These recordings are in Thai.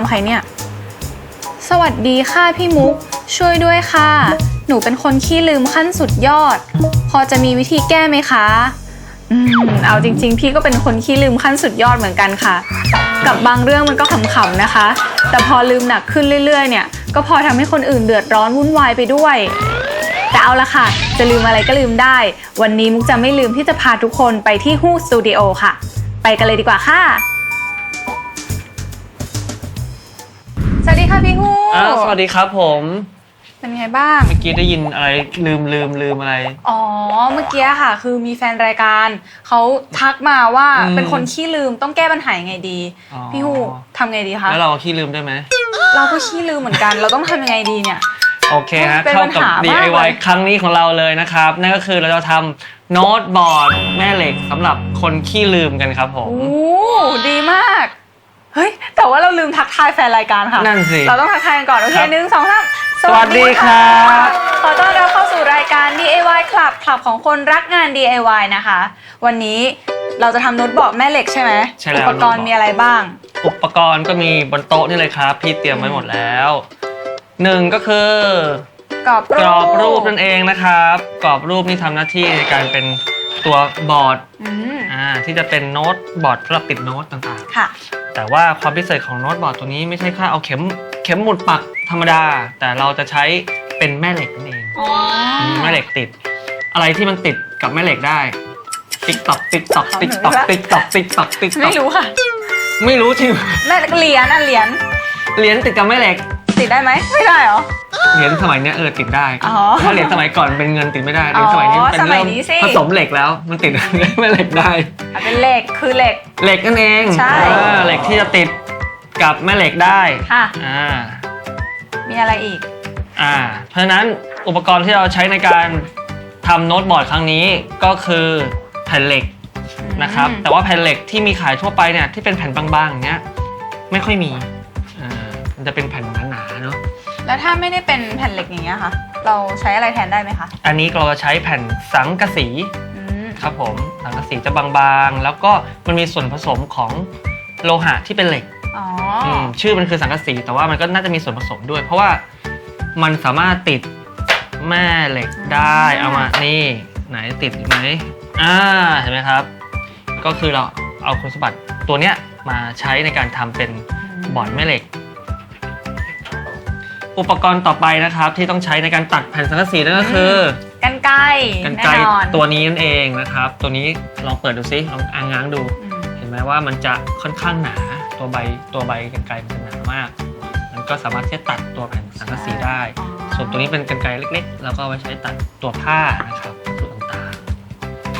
ความใครเนี่ย สวัสดีค่ะพี่มุก ช่วยด้วยค่ะ หนูเป็นคนขี้ลืมขั้นสุดยอด พอจะมีวิธีแก้ไหมคะอืมเอาจริง ๆ พี่ก็เป็นคนขี้ลืมขั้นสุดยอดเหมือนกันค่ะ กับบางเรื่องมันก็ขำๆนะคะ แต่พอลืมหนักขึ้นเรื่อย ๆ เนี่ย ก็พอทำให้คนอื่นเดือดร้อนวุ่นวายไปด้วย แต่เอาละค่ะ จะลืมอะไรก็ลืมได้ วันนี้มุกจะไม่ลืมที่จะพาทุกคนไปที่ฮู้สตูดิโอค่ะ ไปกันเลยดีกว่าค่ะ ค่ะพี่ฮู้อ้าวสวัสดีครับผมเป็นไงบ้าง เมื่อกี้ได้ยินอะไรลืมลืมลืมอะไร อ๋อ เมื่อกี้ค่ะ คือมีแฟนรายการเขาทักมาว่าอืม เป็นคนขี้ลืมต้องแก้ปัญหายังไงดี อ๋อพี่ฮู้ทำไงดีคะ แล้วเราขี้ลืมได้ไหมเราก็ขี้ลืมเหมือนกัน เราต้องทำยังไงดีเนี่ย โอเคฮะเป็นเข้าปัญกับหามาก DIY เลย ครั้งนี้ของเราเลยนะครับ นั่นก็คือเราจะทำโน้ตบอร์ดแม่เหล็กสำหรับคนขี้ลืมกันครับผม โอ้ดีมาก เฮ้ย แต่ว่าเราลืมทักทายแฟนรายการค่ะ นั่นสิ เราต้องทักทายกันก่อน โอเคครับหนึ่งสองสามสวัสดีครับ ขอต้อนรับเข้าสู่รายการ DIY Club คลับของคนรักงาน DIY นะคะ วันนี้เราจะทำโน้ตบอร์ดแม่เหล็กใช่ไหมใช่แล้ว อุปกรณ์มีอะไรบ้าง อุปกรณ์ก็มีบนโต๊ะนี่เลยครับ พี่เตรียมไว้หมดแล้วหนึ่งก็คือกรอบรูปกรอบรูปนั่นเองนะครับ กรอบรูปนี่ทำหน้าที่ในการเป็นตัวบอร์ดอืมอ่าที่จะเป็นโน้ตบอร์ดสำหรับติดโน้ตต่างค่ะ ๆ แต่ว่าความพิเศษของโน้ตบอร์ดตัวนี้ไม่ใช่แค่เอาเข็มเข็มหมุดปักธรรมดา แต่เราจะใช้เป็นแม่เหล็กนั่นเองอ๋อมีแม่เหล็กติด อะไรที่มันติดกับแม่เหล็กได้ ติ๊กตอกติ๊กตอกติ๊กตอกติ๊กตอกติ๊กตอกติ๊กตอกไม่รู้ค่ะ ไม่รู้ที่แม่เหรียญอะเหรียญเหรียญติดกับแม่เหล็ก ติดได้ไหมไม่ได้เหรอ เหรียญสมัยเนี้ยเออติดได้อ๋อถ้าเหรียญสมัยก่อนเป็นเงินติดไม่ได้เหรียญอ๋อสมัยนี้มันเป็นสมัยเริ่มนี้สิ ผสมเหล็กแล้ว มันติดแม่เหล็กได้ อะเป็นเหล็กคือเหล็ก เหล็กนั่นเองใช่อ่าเหล็กที่จะติดกับแม่เหล็กได้ค่ะ อ่ามีอะไรอีก อ่า เพราะฉะนั้นอุปกรณ์ที่เราใช้ในการทำโน้ตบอร์ดครั้งนี้ก็คือแผ่นเหล็กนะครับ อืม แต่ว่าแผ่นเหล็กที่มีขายทั่วไปเนี่ยที่เป็นแผ่นบางๆอย่างเงี้ยไม่ค่อยมีอ่ามันจะเป็นแผ่นหนาๆเนาะ แล้วถ้าไม่ได้เป็นแผ่นเหล็กอย่างเงี้ยค่ะ เราใช้อะไรแทนได้ไหมคะอันนี้เราจะใช้แผ่นสังกะสีอืมครับผมสังกะสีจะบางๆ แล้วก็มันมีส่วนผสมของโลหะที่เป็นเหล็กอ๋อมชื่อมันคือสังกะสีแต่ว่ามันก็น่าจะมีส่วนผสมด้วย เพราะว่ามันสามารถติดแม่เหล็กได้อืมเอามานี่ไหนติดไหมอ่าเห็นไหมครับ ก็คือเราเอาคุณสมบัติตัวเนี้ยมาใช้ในการทำเป็นบอร์ดแม่เหล็ก อุปกรณ์ต่อไปนะครับ ที่ต้องใช้ในการตัดแผ่นสังกะสีนั่นก็คือกันไกรกันแน่ไกรนอนตัวนี้นั่นเองนะครับ ตัวนี้ลองเปิดดูซิลองอ่างง้างดู อืมเห็นไหมว่ามันจะค่อนข้างหนาตัวใบตัวใบกันไกรมันจะหนามาก มันก็สามารถที่จะตัดตัวแผ่นสังกะสีได้ อ๋อส่วนตัวนี้เป็นกันไกรเล็กๆ แล้วก็เอาไว้ใช้ตัดตัวผ้านะครับส่วนต่าง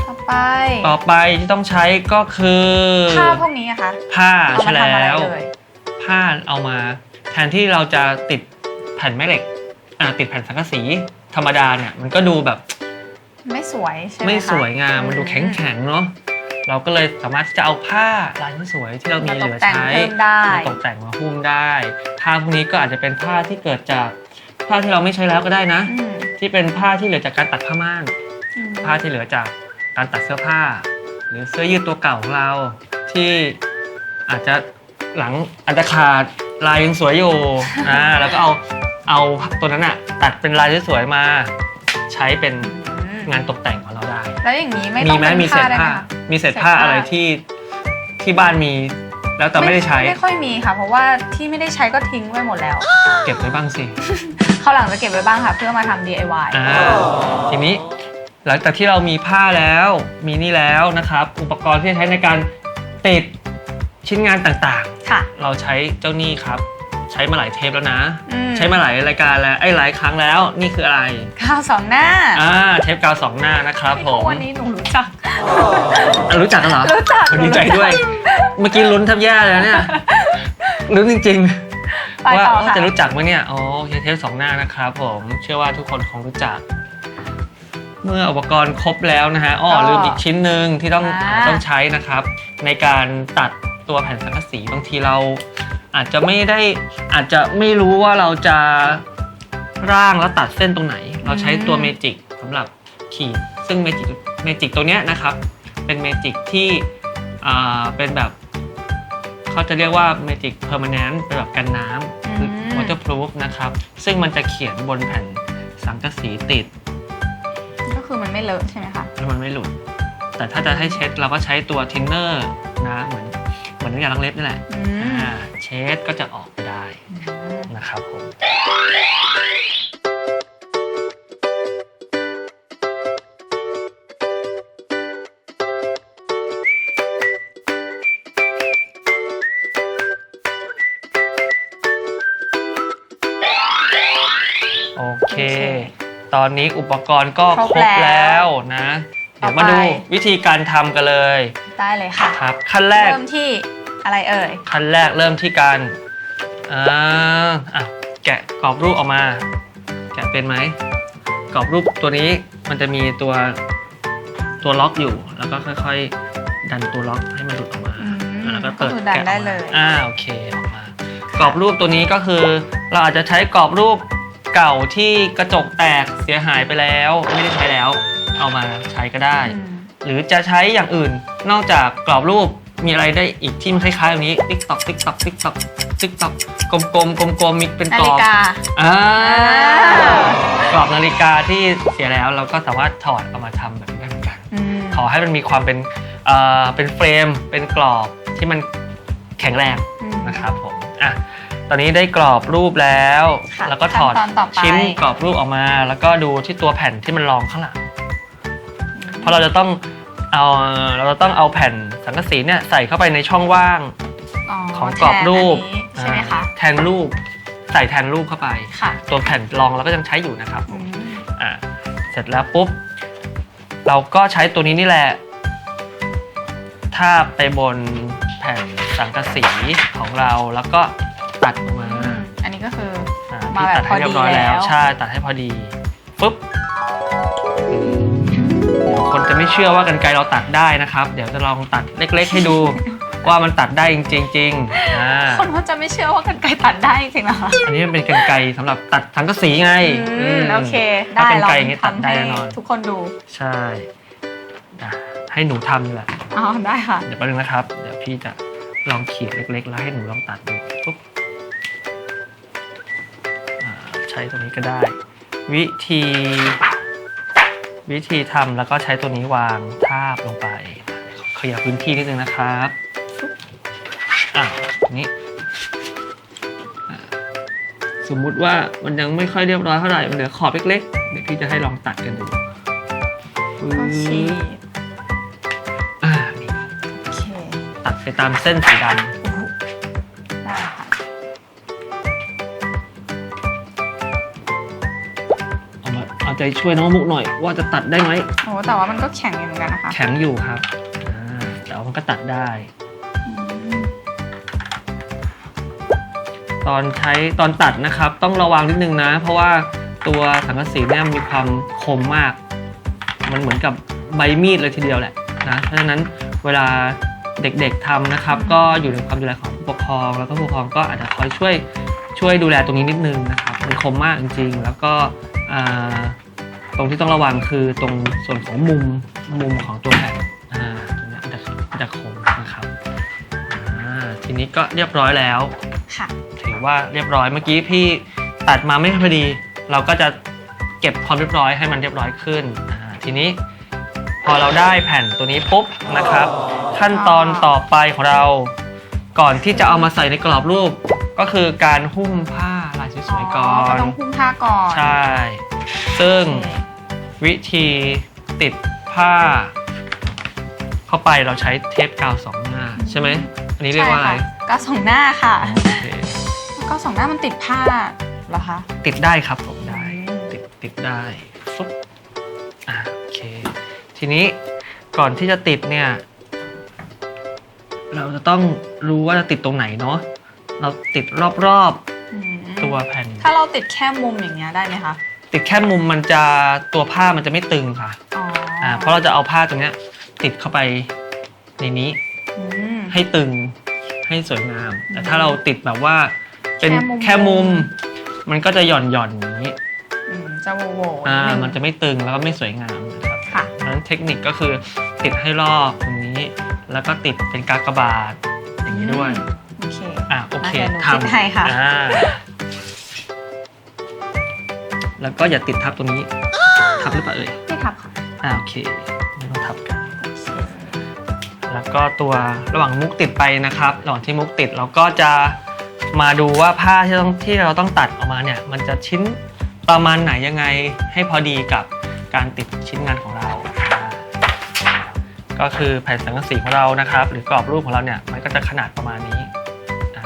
ต่อไปๆต่อไปที่ต้องใช้ก็คือผ้าพวกนี้อะคะผ้าเอาใช่มาทำอะไรแล้วเลยผ้าเอามาแทนที่เราจะติด แผ่นแม่เหล็กอ่าติดแผ่นสังกะสีธรรมดาเนี่ยมันก็ดูแบบไม่สวยใช่ไหมไม่คะสวยงามมันดูแข็งแข็งๆเนาะเราก็เลยสามารถที่จะเอาผ้าลายที่สวยที่เรามีเหลือใช้มาตกแต่งเพิ่มได้ มาตกแต่งมาหุ้มได้ ผ้าพวกนี้ก็อาจจะเป็นผ้าที่เกิดจากผ้าที่เราไม่ใช้แล้วก็ได้นะ อืมที่เป็นผ้าที่เหลือจากการตัดผ้าม่าน อืมผ้าที่เหลือจากการตัดเสื้อผ้า หรือเสื้อยืดตัวเก่าของเรา ที่อาจจะหลังอาจจะขาดลายยังสวยอยู่ อ่าแล้วก็เอา เอาตัวนั้นอะตัดเป็นลายสวยๆมาใช้เป็นอืมงานตกแต่งของเราได้ แล้วอย่างนี้ไม่มีต้องไหมเป็นมีเศผ้าษได้ไหมผ้า คะมีเศษเศษผ้าผ้าอะไรที่ที่บ้านมี แล้วแต่ไม่ได้ใช้ไม่ค่อยมีค่ะ เพราะว่าที่ไม่ได้ใช้ก็ทิ้งไว้หมดแล้ว เก็บไว้บ้างสิ เขาวหลังจะเก็บไว้บ้างค่ะ เพื่อมาทำ DIY อ่าทีนี้หลังจากที่เรามีผ้าแล้วมีนี่แล้วนะครับ อุปกรณ์ที่จะใช้ในการติดชิ้นงานต่างค่ะ ๆ เราใช้เจ้านี่ครับ ใช้มาหลายเทปแล้วนะ อืม ใช้มาหลายรายการแล้วไอ้ยหลายครั้งแล้ว นี่คืออะไรข้าวสองหน้าอ่าเทปกาวสองหน้านะครับผมวันนี้หนูรู้จัก อะรู้จักกันเหรอรู้จักดีใจด้วย เมื่อกี้ลุ้นแทบแย่เลยนะเนี่ยลุ้นจริงไปๆว่าต่อว่าค่ะจะรู้จักไหมเนี่ยอ๋อโอเคเทปสองหน้านะครับผม เชื่อว่าทุกคนคงรู้จัก เมื่ออุปกรณ์ครบแล้วนะฮะอ้อลืมอีกชิ้นหนึ่งที่ต้องต้องใช้นะครับ ในการตัดตัวแผ่นสังกะสีบางทีเรา อาจจะไม่ได้อาจจะไม่รู้ว่าเราจะร่างแล้วตัดเส้นตรงไหน เราใช้ตัวเมจิกสำหรับขีดซึ่งเมจิกเมจิกตัวเนี้ยนะครับ เป็นเมจิกที่อ่าเป็นแบบเขาจะเรียกว่าเมจิกเพอร์มานแนนเป็นแบบกันน้ำคือ waterproof นะครับ ซึ่งมันจะเขียนบนแผ่นสังกะสีติด ก็คือมันไม่เลอะใช่ไหมคะ แล้วมันไม่หลุด แต่ถ้าจะให้เช็ดเราก็ใช้ตัวทินเนอร์นะเหมือน เหมือนน้ำยาล้างเล็บนี่แหละอืมอ่าเช็ดก็จะออกไปได้นะครับผม โอเค ตอนนี้อุปกรณ์ก็ครบแล้วนะ เดี๋ยวมาดูวิธีการทำกันเลยได้เลยค่ะ ครับ ขั้นแรก เริ่มที่อะไรเอ่ย ขั้นแรกเริ่มที่การอ่าอะแกะกรอบรูปออกมา แกะเป็นไหมกรอบรูปตัวนี้มันจะมีตัวตัวล็อกอยู่ แล้วก็ค่อยๆ ดันตัวล็อกให้มันหลุดออกมาอืมแล้วก็เปิดก็คือดันแกะออกได้มาเลยอ่าโอเคออกมากรอบรูปตัวนี้ก็คือ เราอาจจะใช้กรอบรูปเก่าที่กระจกแตกเสียหายไปแล้ว ไม่ได้ใช้แล้ว เอามาใช้ก็ได้อืมหรือจะใช้อย่างอื่นนอกจากกรอบรูปมีอะไรได้อีกที่มันคล้ายๆแบบนี้ติ๊กตอกติ๊กตอกติ๊กตอกติ๊กตอกกลมๆกลมๆมีเป็นนากรฬิอบกาอ่าอ่ากรอบนาฬิกาที่เสียแล้วเราก็สามารถถอดเอามาทำแบบนี้ได้เหมือนกันอืมขอให้มันมีความเป็นเอ่อเป็นเฟรม เป็นกรอบที่มันแข็งแรงอืม นะครับผมอะตอนนี้ได้กรอบรูปแล้ว ค่ะแล้วก็ถอดขั้นตอนต่อไป ชิ้นกรอบรูปออกมา แล้วก็ดูที่ตัวแผ่นที่มันรองข้างหลัง เพราะเราจะต้องเอาเราจะต้องเอาแผ่นสังกะสีเนี่ยใส่เข้าไปในช่องว่างของกรอบรูปแทนอันนี้ใช่ไหมคะอ่าแทนรูปใส่แทนรูปเข้าไปค่ะตัวแผ่นรองเราก็ยังใช้อยู่นะครับอืมอ่าเสร็จแล้วปุ๊บ เราก็ใช้ตัวนี้นี่แหละทาบไปบนแผ่นสังกะสีของเราแล้วก็ตัดออกมาอืมอันนี้ก็คืออ่ามาพี่แบบตัดให้เรียบร้อยพอดีแล้วแล้วใช่ตัดให้พอดีปุ๊บเดี๋ยว คนจะไม่เชื่อว่ากันไกรเราตัดได้นะครับ เดี๋ยวจะลองตัดเล็กๆ ให้ดู ว่ามันตัดได้จริงๆจริงๆอ่าคนเขาจะไม่เชื่อว่ากันไกรตัดได้จริงๆนะคะอันนี้มันเป็นกันไกรสำหรับตัดสังกะสีไงอืมมโอเคถ้าได้เป็นลอไกรงอย่างนี้ตัดทำได้ให้แน่นอน ทุกคนดูใช่อะให้หนูทำนี่แหละอ๋อได้ค่ะ เดี๋ยวแป๊บนึงนะครับ เดี๋ยวพี่จะลองขีดเล็ก ๆ แล้วให้หนูลองตัดดูปุ๊บอ่าใช้ตรงนี้ก็ได้ วิธี วิธีทำแล้วก็ใช้ตัวนี้วางทาบลงไป ขยับพื้นที่นิดนึงนะครับอะอย่างนี้อะสมมุติว่ามันยังไม่ค่อยเรียบร้อยเท่าไหร่มันเหลือขอบเล็กๆเดี๋ยวพี่จะให้ลองตัดกันดูปึ๊บโอเคอ่านี่โอเค ตัดไปตามเส้นสีดไใจช่วยน้องมุกหน่อย ว่าจะตัดได้ไหมโอ้แต่ว่ามันก็แข็งอยู่เหมือนกันนะคะแข็งอยู่ครับอ่าแต่ว่ามันก็ตัดได้ อืมตอนใช้ตอนตัดนะครับ ต้องระวังนิดนึงนะ เพราะว่าตัวสังกะสีเนี่ยมีความคมมาก มันเหมือนกับใบมีดเลยทีเดียวแหละนะเพราะฉะนั้นเวลาเด็กๆทำนะครับ ก็อยู่ในความดูแลของผู้ปกครอง แล้วก็ผู้ปกครองก็อาจจะคอยช่วยช่วยดูแลตรงนี้นิดนึงนะครับมันคมมากจริงๆ แล้วก็อ่าต รงที่ต้องระวังคือตรงส่วนของมุมมุมของตัวแผ่นอ่าตรงเนี้ยมันจะมันจะคมนะครับอ่าทีนี้ก็เรียบร้อยแล้ว ค่ะ ถือว่าเรียบร้อยเมื่อกี้พี่ตัดมาไม่พอดี เราก็จะเก็บความเรียบร้อยให้มันเรียบร้อยขึ้นอ่าทีนี้พอเราได้แผ่นตัวนี้ปุ๊บนะครับ ขั้นตอนต่อไปของเรา ก่อนที่จะเอามาใส่ในกรอบรูป ก็คือการหุ้มผ้าลายสวยๆก่อก็นต้องพุ่มผ้าก่อน ใช่ ซึ่ง โอเค วิธีติดผ้า เข้าไปเราใช้เทปกาวสองหน้าใช่ไหมอันนี้เรียกว่าอะไรใช่ค่ะก็สองหน้าค่ะ โอเคก็สองหน้ามันติดผ้าเหรอคะ ติดได้ครับผมได้อืม ติดติดได้ฟุ๊บอะโอเค ทีนี้ก่อนที่จะติดเนี่ย เราจะต้องรู้ว่าจะติดตรงไหนเนาะเราติดรอบอืมๆตัวแผ่น ถ้าเราติดแค่มุมอย่างเงี้ยได้ไหมคะ ติดแค่มุมมันจะตัวผ้ามันจะไม่ตึงค่ะอ๋อออ่าเพราะเราจะเอาผ้าตรงเนี้ยติดเข้าไปในนี้ อืม ให้ตึงให้สวยงาม แต่ถ้าเราติดแบบว่าเป็นแค่มุมแค่มุมมันก็จะหย่อนหย่อนๆอย่างนี้อืมจะโวโวอ่านิดนึงมันจะไม่ตึงแล้วก็ไม่สวยงามนะครับค่ะ เพราะฉะนั้นเทคนิคก็คือติดให้รอบตรงนี้ แล้วก็ติดเป็นกากบาทอย่างนี้ด้วยโอเค อะโอเคมาเดี๋ยวหนูทติดให้ค่ะำอ่า แล้วก็อย่าติดทับตรงนี้ทับหรือเปล่าเอ่ยไม่ทับค่ะอ่าโอเคไม่ต้องทับกัน แล้วก็ตัวระหว่างมุกติดไปนะครับระหว่างที่มุกติดเราก็จะมาดูว่าผ้าที่ต้องที่เราต้องตัดออกมาเนี่ยมันจะชิ้นประมาณไหนยังไงให้พอดีกับการติดชิ้นงานของเราอ่าก็คือแผ่นสังกะสีของเรานะครับ หรือกรอบรูปของเราเนี่ยมันก็จะขนาดประมาณนี้อ่า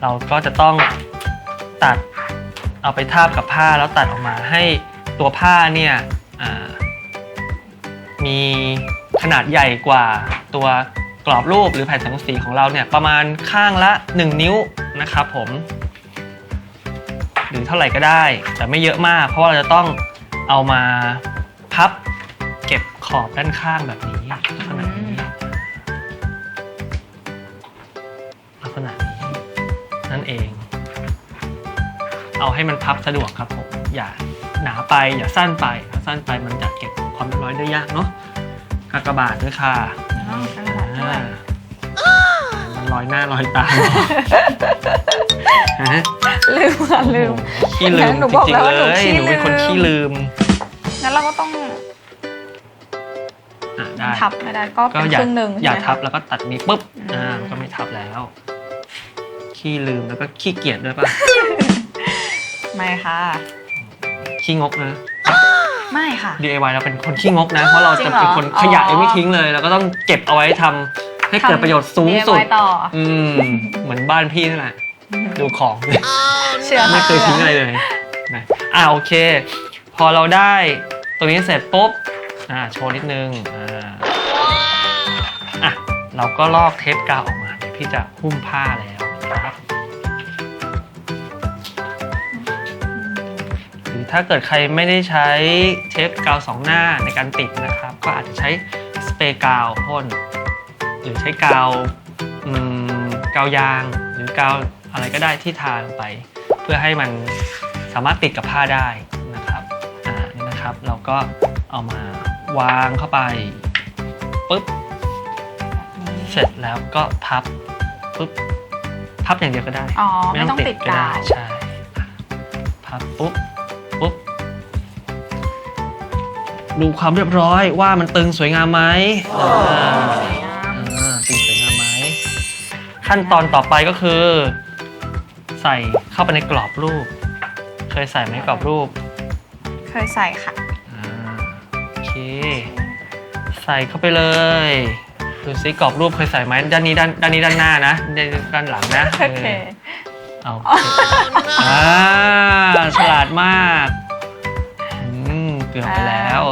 เราก็จะต้องตัด เอาไปทาบกับผ้าแล้วตัดออกมาให้ตัวผ้าเนี่ยมีขนาดใหญ่กว่าตัวกรอบรูปหรือแผ่นสังกะสีของเราเนี่ยประมาณข้างละ 1 นิ้วนะครับผม หรือเท่าไหร่ก็ได้ แต่ไม่เยอะมาก เพราะว่าเราจะต้องเอามาพับเก็บขอบด้านข้างแบบนี้ลักษณะนี้ เอาให้มันพับสะดวกครับผม อย่าหนาไปอย่าสั้นไปถ้าสั้นไปมันจะเก็บความเรียบร้อยได้ยากเนาะกากบาทด้วยค่ะอ๋อกากบาทด้วย อ่ามันลอยหน้าลอยตาฮะลืมค่ะลืมโอ้โหขี้ลืมหนูจบอกริงแล้วๆว่าเลหนูยขี้หนูเป็นคนลืม ขี้ลืมงั้นเราก็ต้องอะได้ ทับไม่ได้ก็ก็เป็นอย่าครึ่งหนึ่งอย่าใช่ไหมทับคะแล้วก็ตัดนี้ปุ๊บอืมอ่ามันก็ไม่ทับแล้ว ขี้ลืมแล้วก็ขี้เกียจด้วยป่ะ ไม่ค่ะ ขี้งกนะ ไม่ค่ะ DIY เราเป็นคนขี้งกนะ เพราะเราจริจะงเหรอเป็นคนขยะอ๋อยังไม่ทิ้งเลยเราก็ต้องเก็บเอาไว้ทำให้เกิดประโยชน์สูงสุด DIY ต่ออืม เหมือนบ้านพี่นั่นแหละ ดูของ เชื่อไม่ค่ะเคยทิ้งอะไรเลยนะอ่าโอเค พอเราได้ตัวนี้เสร็จปุ๊บ อ่าโชว์นิดนึง อ่า อะ เราก็ลอกเทปกาวออกมาเดี๋ยวพี่จะหุ้มผ้าแล้วนะครับ ถ้าเกิดใครไม่ได้ใช้เทปกาวสองหน้าในการติดนะครับ ก็อาจจะใช้สเปรย์กาวพ่นหรือใช้กาวอืมกาวยางหรือกาวอะไรก็ได้ที่ทาลงไป เพื่อให้มันสามารถติดกับผ้าได้นะครับอ่านี่นะครับเราก็เอามาวางเข้าไปปุ๊บเสร็จแล้วก็พับปุ๊บพับอย่างเดียวก็ได้ อ๋อ ไม่ต้องติดกาวใช่ พับปุ๊บปุ๊บ ดูความเรียบร้อยว่ามันตึงสวยงามไหมอ่าสวยงามอ่าตึงสวยงามไหมขั้นตอนต่อไปก็คือ ใส่เข้าไปในกรอบรูป เคยใส่ไหมกรอบรูป เคยใส่ค่ะ อ่าโอเค ใส่เข้าไปเลยดูซิกรอบรูปเคยใส่ไหมด้านนี้ด้านด้านนี้ด้านหน้านะด้านด้านหลังนะโอเค เอาอ่าฉลาดมากอื มเกือบไปแล้ว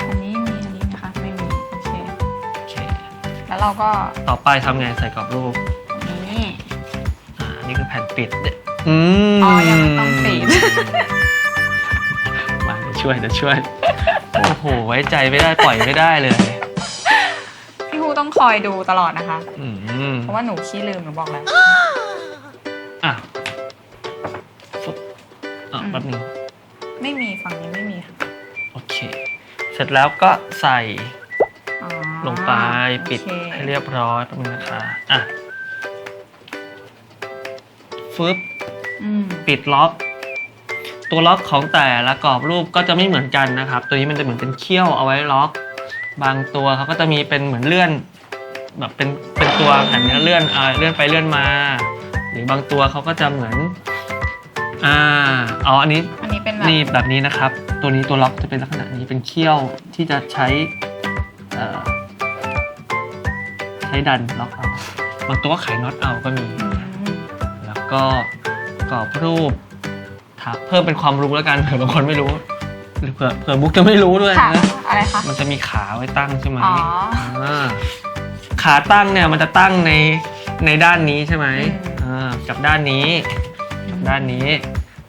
อันนี้มีอันนี้นะคะไม่มีโอเคโอเคแล้วเราก็ต่อไปทำไงใส่กรอบรูปอันนี้อ่าอันนี่คือแผ่นปิดอืมอ๋อยังไม่ต้องปิด มาเดี๋ยวช่วยเดี๋ยวช่วยโอ้โหไว้ใจไม่ได้ปล่อยไม่ได้เลย พี่ฮูต้องคอยดูตลอดนะคะ อืมเพราะว่าหนูขี้ลืมหนูบอกแล้ว อะฟึบอะอืม แป๊บนึง ไม่มีฝั่งนี้ไม่มีค่ะโอเค เสร็จแล้วก็ใส่อ๋อลงไปปิดโอเคให้เรียบร้อยแป๊บนึงนะคะอะฟึบ อืมปิดล็อก ตัวล็อกของแต่ละกรอบรูปก็จะไม่เหมือนกันนะครับ ตัวนี้มันจะเหมือนเป็นเขี้ยวเอาไว้ล็อก บางตัวเขาก็จะมีเป็นเหมือนเลื่อน แบบเป็นเป็นตัวแผ่นเนื้อเลื่อนอ่าเลื่อนไปเลื่อนมา หรือบางตัวเขาก็จะเหมือน อ่าอ๋ออันนี้อันนี้เป็นแบบนี่แบบนี้นะครับ ตัวนี้ตัวล็อกจะเป็นลักษณะนี้เป็นเขี้ยวที่จะใช้เอ่อใช้ดันล็อกเอาบางตัวก็ไขน็อตเอาก็มี อืมแล้วก็กรอบรูปถามเพิ่มเป็นความรู้แล้วกันเผื่อบางคนไม่รู้หรือเผื่อเผื่อบุ๊กจะไม่รู้ด้วยค่ะ นะอะไรคะ มันจะมีขาไว้ตั้งใช่ไหมอ๋อาขาตั้งเนี่ยมันจะตั้งในในด้านนี้ใช่ไหมอืม อ่ากับด้านนี้กับ ด้านนี้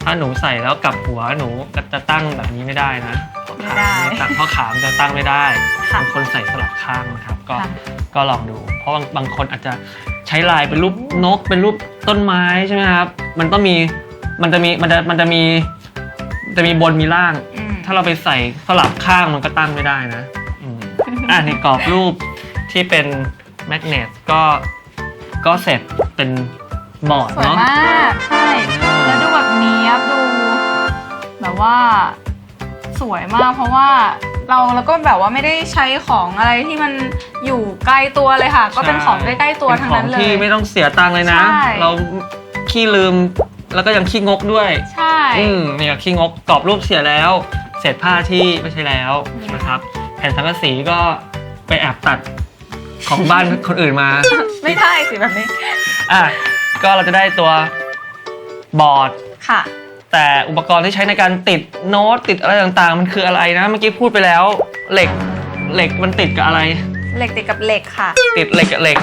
ถ้าหนูใส่แล้วกลับหัวหนูก็จะตั้งแบบนี้ไม่ได้นะเพราะไม่ขาได้ไม่ตั้งเพราะขามันจะตั้งไม่ได้ค่ะบางคนใส่สลับข้างนะครับก็ค่ะก็ลองดู เพราะบางบางคนอาจจะใช้ลายเป็นรูปนกเป็นรูปต้นไม้ใช่ไหมครับ มันต้องมีมันจะมีมันจะมันจะมีจะมีบนมีล่างอืมถ้าเราไปใส่สลับข้างมันก็ตั้งไม่ได้นะอืมอะในกรอบรูปที่เป็นแมกเนตก็ก็เสร็จเป็น บอร์ดสวยเนาะมากใช่แล้วดูแบบเนี้ยบดู แบบว่าสวยมากเพราะว่าเราแล้วก็แบบว่าไม่ได้ใช้ของอะไรที่มันอยู่ใกล้ตัวเลยค่ะ ก็เป็นของใกล้ๆตัวทั้งนั้นเลป็ของยที่ไม่ต้องเสียตังค์เลยนะ ใช่ เราขี้ลืมแล้วก็ยังขี้งกด้วยใช่ อืมเนี่ยขี้งกกรอบรูปเสียแล้ว เศษผ้าที่ไม่ใช่แล้วอืมนะครับ แผ่นสังกะสีก็ไปแอบตัดของบ้านคนอื่นมา ไม่ได้สิแบบนี้ อะ ก็เราจะได้ตัวบอร์ด ค่ะ แต่อุปกรณ์ที่ใช้ในการติดโน้ตติดอะไรต่างๆ มันคืออะไรนะ เมื่อกี้พูดไปแล้ว เหล็กเหล็กมันติดกับอะไร เหล็กติดกับเหล็กค่ะติดเหล็กกับเหล็ก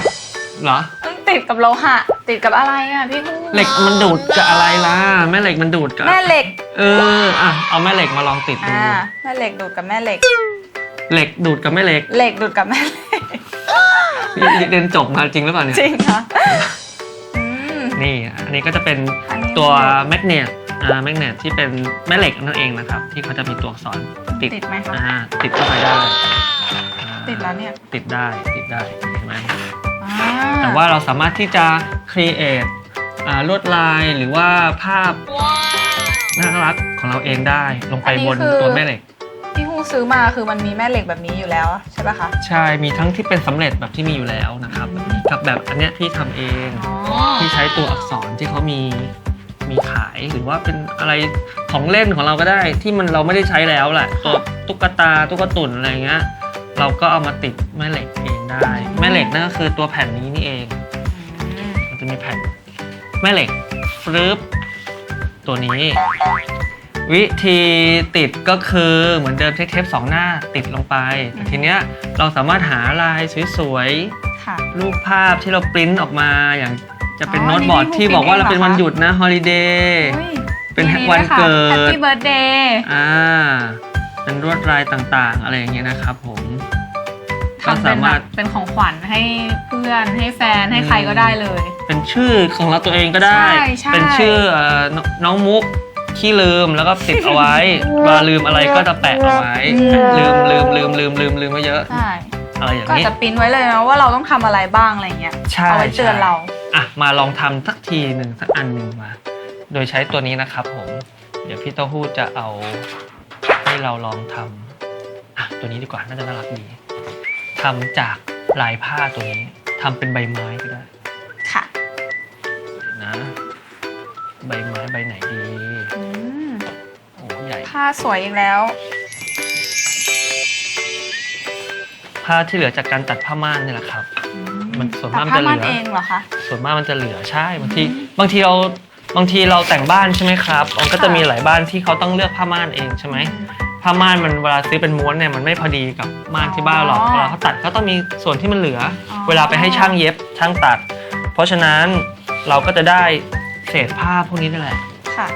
เหรอมันติดกับโลหะ ติดกับอะไรอะพี่ฮู้เหล็กมันดูดกับอะไรล่ะแม่เหล็กมันดูดกับแม่เหล็กเอออะเอาแม่เหล็กมาลองติดดูอ่าแม่เหล็กดูดกับแม่เหล็ก เหล็กดูดกับแม่เหล็กเหล็กดูดกับแม่เหล็ก นี่เรียนจบมาจริงหรือเปล่าเนี่ย จริงค่ะอืม นี่อันนี้ก็จะเป็นอันนี้ตัวแมกเนตอ่าแมกเนตที่เป็นแม่เหล็กนั่นเองนะครับ ที่เขาจะมีตัวอักษรติดติดไหมคะอ่าติดเข้าไปได้อ่าติดแล้วเนี่ย ติดได้ติดได้ใช่ไหมอ่าแต่ว่าเราสามารถที่จะ create อ่าลวดลายหรือว่าภาพน่ารักของเราเองได้ลงไปบนตัวแม่เหล็กพี่ฮู้ ซื้อมาคือมันมีแม่เหล็กแบบนี้อยู่แล้วใช่ปะคะใช่ มีทั้งที่เป็นสำเร็จแบบที่มีอยู่แล้วนะครับแบบนี้กับแบบอันเนี้ยที่ทำเองอ๋อที่ใช้ตัวอักษรที่เขามีมีขายหรือว่าเป็นอะไรของเล่นของเราก็ได้ที่มันเราไม่ได้ใช้แล้วแหละตัวตุ๊กตาตุ๊กตุ่นอะไรเงี้ยเราก็เอามาติดแม่เหล็กเองได้ แม่เหล็กนั่นก็คือตัวแผ่นนี้นี่เองอืมมันจะมีแผ่นแม่เหล็กฟลึบตัวนี้ วิธีติดก็คือเหมือนเดิมใช้เทปสองหน้าติดลงไปแต่ทีเนี้ยเราสามารถหาลายสวยค่ะ ๆรูปภาพที่เราปริ้นออกมาอย่างจะเป็นอ๋อโน้ตบอร์ดนี่ที่พี่บอกว่าเราปริ้นเป็นเองเหรอวันหยุดนะฮอลิเดย์อุ๊ยเป็นมีวันด้วยค่ะเกิด Happy Birthday อ่าเป็นลวดลายต่างๆ อะไรอย่างเงี้ยนะครับผม ก็ทำเป็สานแบมารถ บเป็นของขวัญให้เพื่อนให้แฟนให้ใครก็ได้เลย เป็นชื่อของเราตัวเองก็ได้ ใช่ใช่ เป็นชื่อเอ่อน้องน้องมุก ขี้ลืมแล้วก็ติดเอาไว้เวลาลืมอะไรก็จะแปะเอาไว้ ลืมลืมลืมลืมลืมลืมไว้เยอะใช่อะไรอย่างก็อาจนี้ จะปริ้นไว้เลยนะว่าเราต้องทำอะไรบ้างอะไรเงี้ยใช่เอาไว้เตือนใช่ เรา อะมาลองทำสักทีหนึ่งสักอันหนึ่งมา โดยใช้ตัวนี้นะครับผม เดี๋ยวพี่เต้าหู้จะเอาให้เราลองทำอะตัวนี้ดีกว่าน่าจะน่ารักดีทำจากลายผ้าตัวนี้ทำเป็นใบไม้ก็ได้ค่ะ นะ ใบไม้ใบไหนดีอืมโอ้ใหญ่ ผ้าสวยอีกแล้ว ผ้าที่เหลือจากการตัดผ้าม่านนี่แหละครับ มันส่วนมากมันตัจะดเหลืผ้าอนเองเหรอคะ ส่วนมากมันจะเหลือใช่บางที บางทีเราบางทีเราแต่งบ้านใช่ไหมครับมันก็จะมีหลายบ้านที่เขาต้องเลือกผ้าม่านเองใช่ไหมผ้าม่านมันเวลาซื้อเป็นม้วนเนี่ยมันไม่พอดีกับม่านที่บ้านหรอกอ๋อเวลาเขาตัดเขาต้องมีส่วนที่มันเหลือออ เวลาไปให้ช่างเย็บช่างตัด เพราะฉะนั้นเราก็จะได้ เศษผ้าพวกนี้นั่นแหละ ค่ะ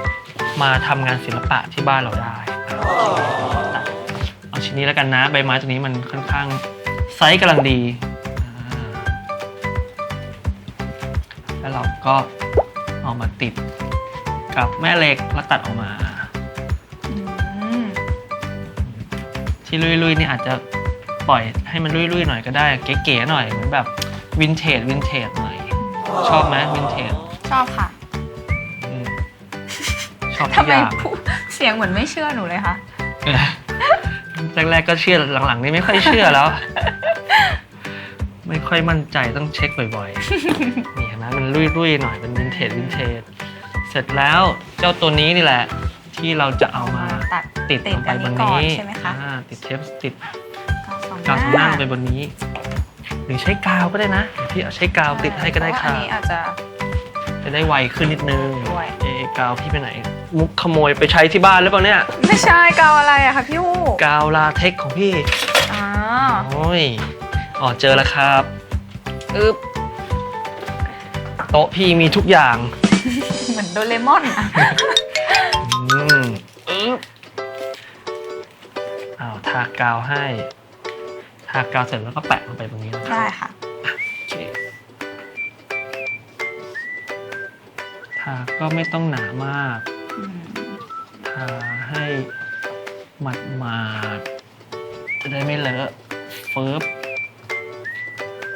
มาทำงานศิลปะที่บ้านเราได้ตัดเอาชิ้นนี้แล้วกันนะ ใบไม้ตัวนี้มันค่อนข้างไซส์กำลังดีอ่าแล้วเราก็เอามาติดกับแม่เหล็กแล้วตัดออกมา อืม ที่ลุยๆนี่อาจจะปล่อยให้มันลุยๆหน่อยก็ได้ เก๋ๆหน่อยเหมือนแบบวินเทจวินเทจหน่อย ชอบไหมวินเทจชอบค่ะอืม ชอบทุทำกไมอย่างพูดเสียงเหมือนไม่เชื่อหนูเลยคะ แรกๆก็เชื่อหลังๆ นี่ไม่ค่อยเชื่อแล้ว ไม่ค่อยมั่นใจต้องเช็คบ่อยๆ นี่เห็นไหมมันรุ่ยๆหน่อยเป็นวินเทจวินเทจเสร็จแล้วเจ้าตัวนี้นี่แหละ ที่เราจะเอามาตัดติดติดลงไปอันบนี้นก่อนนี้ใช่ไหมคะ อ่าติดเทปติดกาวสองกาวสองหน้าลงไปบนนี้ หรือใช้กาวก็ได้นะเดี๋ยวพี่เอาใช้กาวติดให้ก็ได้เพราค่ะว่าอันนี้อาจจะ จะได้ไวขึ้นนิดนึงด้วย เอะกาวพี่ไปไหน มุกขโมยไปใช้ที่บ้านหรือเปล่าเนี่ย ไม่ใช่กาวอะไรอะคะพี่ฮู้กาวลาเทคของพี่ อ๋อโอ้ยอ๋อเจอแล้วครับ อึ๊บโต๊ะพี่มีทุกอย่าง เหมือนโดเรมอนอะอืมอึ๊บอ้าวทากาวให้ ทากาวเสร็จแล้วก็แปะลงไปตรงนี้นะครับได้ค่ะ โอเคทาก็ไม่ต้องหนามากอืม ทาให้หมาดมาดๆจะได้ไม่เลอะฟืบ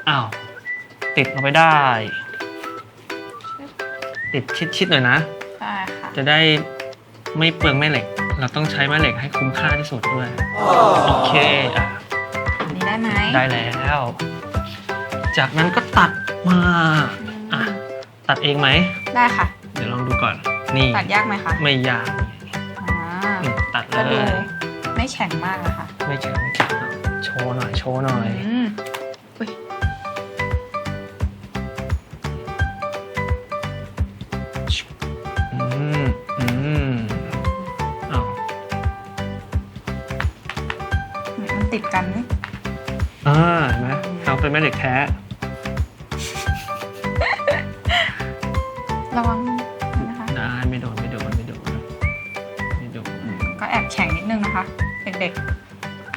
อ้าว ติดลงไปได้ ติดชิดๆหน่อยนะ ได้ค่ะ จะได้ไม่เปลืองแม่เหล็ก เราต้องใช้แม่เหล็กให้คุ้มค่าที่สุดด้วย โอเคอะอันนี้ได้ไหมได้แล้ว จากนั้นก็ตัดมาอะตัดเองไหม ได้ค่ะ เดี๋ยวลองดูก่อน นี่ตัดยากไหมคะไม่ยากอ่าอืมตัดเลก็ดูย ไม่แข็งมากนะคะไม่แข็งไม่แข็งเอาโชว์หน่อย โชว์หน่อย อืมอุ๊ยอืม อืมอ้าวมันติดกันนี่อ่าเห็นไหมเราเป็นแม่เหล็กแท้ เด็ก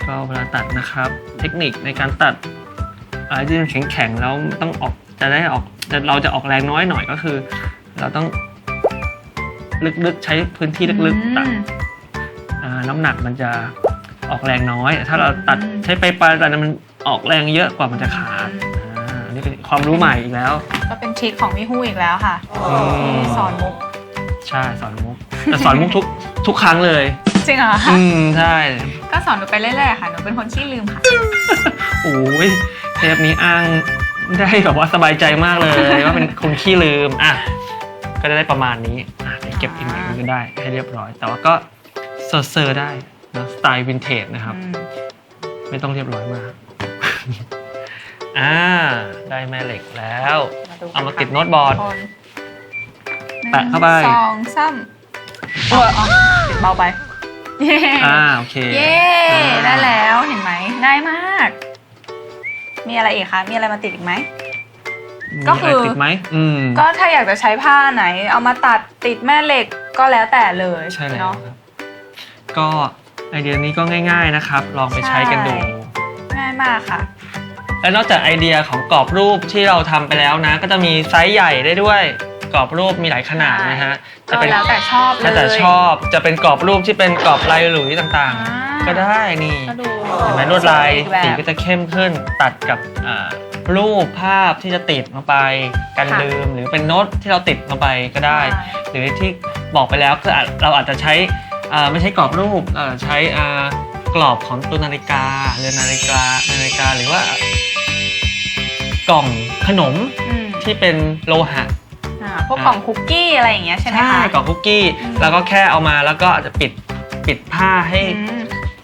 ก็เวลาตัดนะครับ เทคนิคในการตัดอะไรที่มันแข็งๆแล้วต้องออกจะได้ออกจะเราจะออกแรงน้อยหน่อยก็คือ เราต้องลึกๆใช้พื้นที่ๆลึกๆตัดอืมอ่าน้ำหนักมันจะออกแรงน้อย ถ้าเราตัดอืมใช้ไปปลายตัดมันออกแรงเยอะกว่ามันจะขาดอ่าอันนี้เป็นความรู้ใหม่อีกแล้ว ก็เป็นทริคของพี่ฮู้อีกแล้วค่ะมที่สอนมุกใช่สอนมุกแต่สอนมุกทุกทุกครั้งเลย จริงเหรอคะอืมใช่ก็สอนหนูไปเรื่อยๆค่ะหนูเป็นคนขี้ลืมค่ะ โอ้ยเทปนี้อ้างได้แบบว่าสบายใจมากเลยว่าเป็นคนขี้ลืมอะก็จะได้ประมาณนี้อะเดี๋ยวเก็บอีกหน่อยนึงก็ได้ให้เรียบร้อย แต่ว่าก็เซอร์เซอร์ได้นะสไตล์วินเทจนะครับอืมไม่ต้องเรียบร้อยมากอ่าได้แม่เหล็กแล้วมาดูกันเอามาค่ะติดโน้ตบอร์ดทุกคนแปะเข้าไปหนึ่งสองสามอ๋ออ๋อติดเบาไป เย้อ่าโอเคเย้อ่าได้แล้วเห็นไหมง่ายมาก มีอะไรอีกคะ มีอะไรมาติดอีกไหมมีก็คือะไรติดไหมอืมก็ถ้าอยากจะใช้ผ้าไหน เอามาตัดติดแม่เหล็กก็แล้วแต่เลยใช่แล้วเนาะครับก็ไอเดียนี้ก็ง่าย ๆนะครับ ลองไปใช้กันดูใช่ง่ายมากค่ะ และนอกจากไอเดียของกรอบรูปที่เราทำไปแล้วนะ ก็จะมีไซส์ใหญ่ได้ด้วย กรอบรูปมีหลายขนาดนะฮะจะก็เป็นแล้วแต่ชอบเลยแล้วแต่ชอบจะเป็นกรอบรูปที่เป็นกรอบลายหลุยต่างอ่า ๆ ก็ได้นี่ก็ดูเห็นไหมลวดลายอีกแบบ สีก็จะเข้มขึ้นตัดกับอ่ารูปภาพที่จะติดลงไปกันค่ะลืมหรือเป็นโน้ตที่เราติดลงไปก็ได้ใช่หรือที่บอกไปแล้วคืออาจเราอาจจะใช้อ่าไม่ใช้กรอบรูปเอ่อใช้อ่ากรอบของตัวนาฬิกาเรือนนาฬิกานาฬิกาหรือว่ากล่องขนม อืม ที่เป็นโลหะอ่า พวกกล่องคุกกี้อะไรอย่างเงี้ยใช่ไหมคะกล่องคุกกี้อืมแล้วก็แค่เอามาแล้วก็อาจจะปิดปิดผ้าให้อืม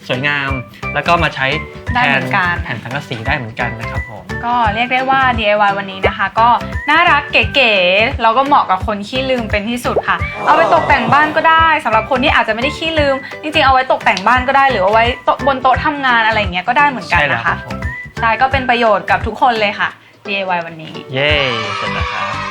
สวยงาม แล้วก็มาใช้ได้แทเหมือนกัน แผ่นสังกะสีได้เหมือนกันนะครับผม ก็เรียกได้ว่า DIY วันนี้นะคะ ก็น่ารักเก๋ๆแล้วก็เหมาะกับคนขี้ลืมเป็นที่สุดค่ะ เอาไปตกแต่งบ้านก็ได้สำหรับคนที่อาจจะไม่ได้ขี้ลืม จริงๆเอาไว้ตกแต่งบ้านก็ได้ หรือเอาไว้โต๊ะบนโต๊ะทำงานอะไรอย่างเงี้ยก็ได้เหมือนกันใช่แล้วนะครัคะบผม ใช่ก็เป็นประโยชน์กับทุกคนเลยค่ะ DIY วันนี้ เย้เสร็จแล้วครับ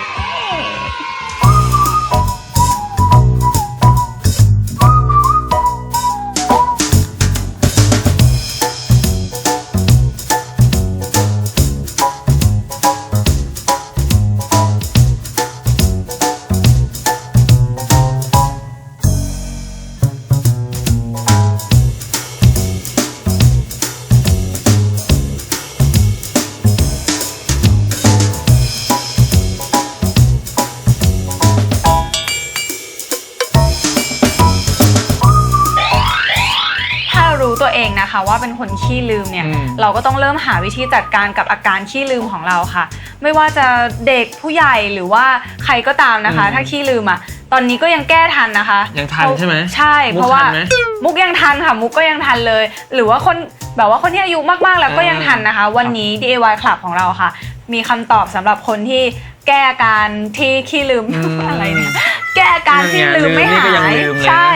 ก็ต้องเริ่มหาวิธีจัดการกับอาการขี้ลืมของเราค่ะ ไม่ว่าจะเด็กผู้ใหญ่หรือว่าใครก็ตามนะคะ ถ้าขี้ลืมอะตอนนี้ก็ยังแก้ทันนะคะยังทันใช่ไหมใช่มุกเพราะว่าทันไหมมุกยังทันค่ะ มุกก็ยังทันเลย หรือว่าคนแบบว่าคนที่อายุมากๆแล้วก็ยังทันนะคะ วันนี้ DIY Club ของเราค่ะ มีคำตอบสำหรับคนที่แก้อาการที่ขี้ลืมอืมอะไรเนี่ยแก้อาการที่ลืมไม่ลืมนี่หาก็ยังยลืมเลยนะใช่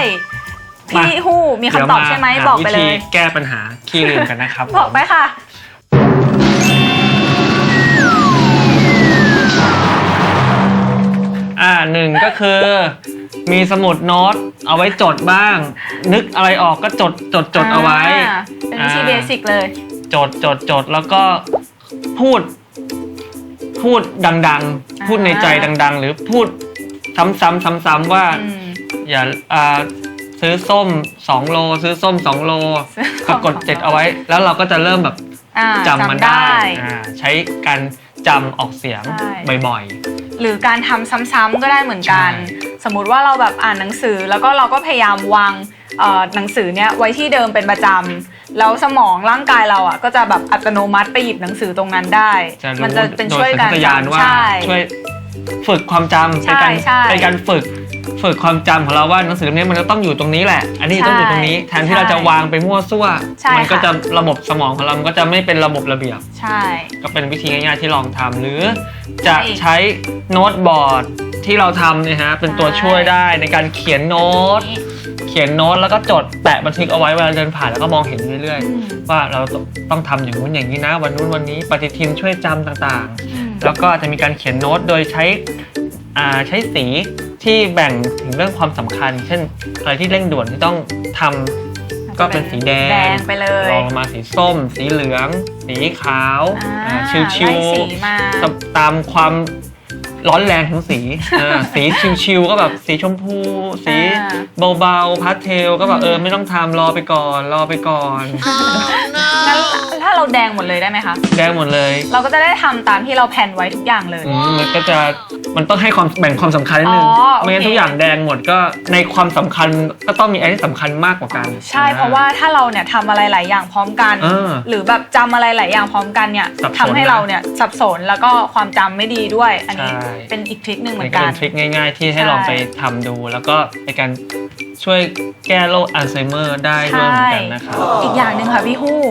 พี่ฮู้มีคำตอบใช่ไหมเดี๋ยวาบอกไปเลหาวิยธีแก้ปัญหาขี้ลืมกันนะครับบอกไปค่ะ อ่าหนึ่งก็คือมีสมุดโน้ตเอาไว้จดบ้าง นึกอะไรออกก็จดจดจดเอาไว้อ่าเป็นวิธีอ่าเบสิกเลย จดจดจดแล้วก็พูด พูดดัง ๆ พูดในใจดัง ๆ หรือพูดซ้ำๆซ้ำๆว่า อืม อย่าอ่า ซื้อส้มสองโล ซื้อส้มสองโลซื้อส้ก็มกดสองโลเจ็ดเอาไว้ แล้วเราก็จะเริ่มแบบอ่าจำมันได้อ่าใช้การจำออกเสียงใช่บ่อยหรือการทำซ้ำๆก็ได้เหมือนกัน ใช่ สมมุติว่าเราแบบอ่านหนังสือแล้วก็เราก็พยายามวางเอ่อหนังสือเนี้ยไว้ที่เดิมเป็นประจำแล้วสมองร่างกายเราอะก็จะแบบอัตโนมัติไปหยิบหนังสือตรงนั้นได้ๆจะมัรู้จะเป็นโดช่วยยสัญการชาตญาณจำว่าใช่ ช่วยฝึกความจำใช่เป็นการใช่ เป็นการฝึก ฝึกความจำของเราว่าหนังสือเล่มนี้มันจะต้องอยู่ตรงนี้แหละ อันนี้ต้องอยู่ตรงนี้ แทนที่เราจะวางไปมั่วซั่ว ใช่มัก็ค่ะ จะระบบสมองของเรามันก็จะไม่เป็นระบบระเบียบ ใช่ ก็เป็นวิธีง่ายๆที่ลองทำหรือจะใช่ใช้โน้ตบอร์ดที่เราทำเนี่ยฮะเป็นตัวใช่ ช่วยได้ในการเขียนโน้ตเขียนโน้ตแล้วก็จดแปะบันทึกเอาไว้เวลาเดินผ่านแล้วก็มองเห็นเรื่อยอืมๆ ว่าเราต้องทำอย่างนู้นอย่างนี้นะ วันนู้นวันนี้ปฏิทินช่วยจำต่างอืม ๆ แล้วก็จะมีการเขียนโน้ตโดยใช้อ่า ใช้สีที่แบ่งถึงเรื่องความสำคัญ เช่นอะไรที่เร่งด่วนที่ต้องทำก็เป็นสีแดแดงงไปเลยรองลงมาสีส้ม สีเหลือง สีขาวอ่าอ่าชิวไล่สีมาๆตามตามความร้อนแรงของสีอ่าสีชิวๆก็แบบสีชมพู สีอ่า เบาๆพาสเทลก็แบบเออไม่ต้องทำรอไปก่อน รอไปก่อน งั้นถ้าเราแดงหมดเลยได้ไหมคะ แดงหมดเลย เราก็จะได้ทำตามที่เราแผนไว้ทุกอย่างเลย อืมมันก็จะ มันต้องให้ความแบ่งความสำคัญนิดนึงอ๋อโอเค ไม่งั้นทุกอย่างแดงหมดก็ในความสำคัญก็ต้องมีอะไรที่สำคัญมากกว่ากัน ใช่เพราะว่าถ้าเราเนี่ยทำอะไรหลายอย่างพร้อมกัน เออหรือแบบจำอะไรหลายอย่างพร้อมกันเนี่ยสับสนทำให้เราเนี่ยสับสนแล้วก็ความจำไม่ดีด้วย อันนี้ใช่ เป็นอีกทริคหนึ่งเหมืมัอนนก็กัเป็น นทริคง่าย ๆ ที่ให้ใช่ ลองไปทำดู แล้วก็ในการช่วยแก้โรคอัลไซเมอร์ได้ด้วยเหมือนกันนะครับ อีกอย่างหนึ่งค่ะพี่ฮู้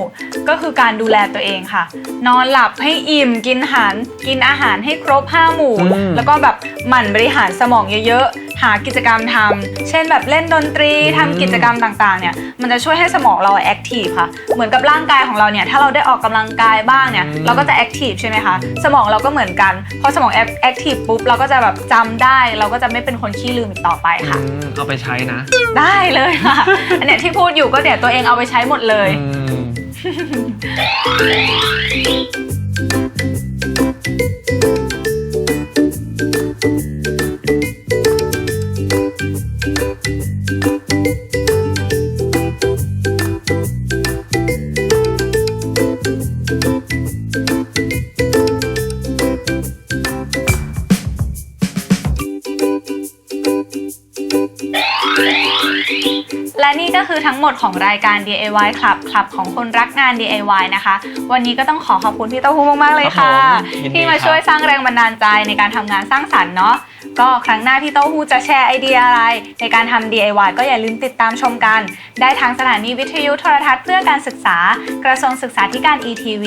ก็คือการดูแลตัวเองค่ะ นอนหลับให้อิ่มกินอาหารกินอาหารให้ครบห้าหมู่ อืม แล้วก็แบบหมั่นบริหารสมองเยอะๆ หากิจกรรมทำเช่นแบบเล่นดนตรีอืมทำกิจกรรมต่างๆเนี่ยมันจะช่วยให้สมองเราแอคทีฟค่ะ เหมือนกับร่างกายของเราเนี่ยถ้าเราได้ออกกำลังกายบ้างเนี่ยเราก็จะแอคทีฟใช่ไหมคะสมองเราก็เหมือนกันพอสมองแอคทีฟปุ๊บเราก็จะแบบจำได้ เราก็จะไม่เป็นคนขี้ลืมอีกต่อไปค่ะ อืมเอาไปใช้นะได้เลยค่ะ อันเนี้ยที่พูดอยู่ก็เดี๋ยวตัวเองเอาไปใช้หมดเลย อืม หมดของรายการ DIY Club คลับของคนรักงาน DIY นะคะ วันนี้ก็ต้องขอขอบคุณพี่เต้าหู้มากๆเลยค่ะ ครับผมยินดีที่มาครับช่วยสร้างแรงบันดาลใจในการทำงานสร้างสรรค์เนาะก็ครั้งหน้าพี่เต้าหู้จะแชร์ไอเดียอะไร ในการทำ DIY ก็อย่าลืมติดตามชมกัน ได้ทางสถานีวิทยุโทรทัศน์เพื่อการศึกษา กระทรวงศึกษาธิการ ETV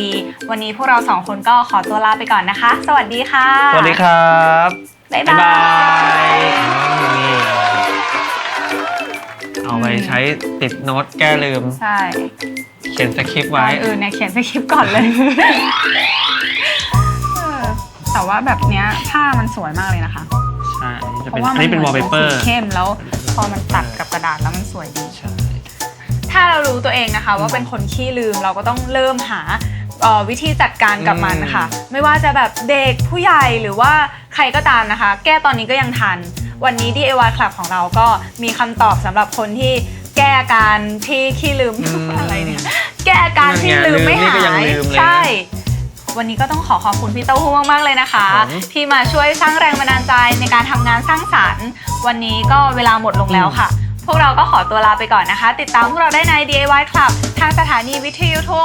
วันนี้พวกเราสองคนก็ขอตัวลาไปก่อนนะคะ สวัสดีค่ะสวัสดีครับ บ๊ายบ๊ายบาบายยนี่ เอาไปใช้ติดโน้ตแก้ลืม ใช่เขียนสคริปต์ก่อไว้นอื่นเนี่ยเขียนสคริปต์ก่อนเลยเออแต่ว่าแบบเนี้ยผ้ามันสวยมากเลยนะคะ ใช่อันนี้จะเพเป็นราะว่าอันมันนี้เป็นวอลเปเปอร์สีเข้มแล้วพอมันตัดกับกระดาษแล้วมันสวยดี ใช่ ถ้าเรารู้ตัวเองนะคะ ว่าเป็นคนขี้ลืมเราก็ต้องเริ่มหาเอ่อวิธีจัดการกับมันค่ะ ไม่ว่าจะแบบเด็กผู้ใหญ่หรือว่าใครก็ตามนะคะ แก้ตอนนี้ก็ยังทัน วันนี้ DIY Club ของเราก็มีคำตอบสำหรับคนที่แก้อาการที่ขี้ลืม อืม อะไรเนี่ย แก้อาการที่ลืมไม่ลืมนี่หาก็ยังย ลืมเลยนะใช่ วันนี้ก็ต้องขอขอบคุณพี่เต้าหู้มาก ๆ เลยนะคะ ครับผมที่มาช่วยสร้างแรงบันดาลใจในการทำงานสร้างสรรค์ วันนี้ก็เวลาหมดลงแล้วค่ะ พวกเราก็ขอตัวลาไปก่อนนะคะ ติดตามพวกเราได้ใน DIY Club ทางสถานีวิทยุทั่ว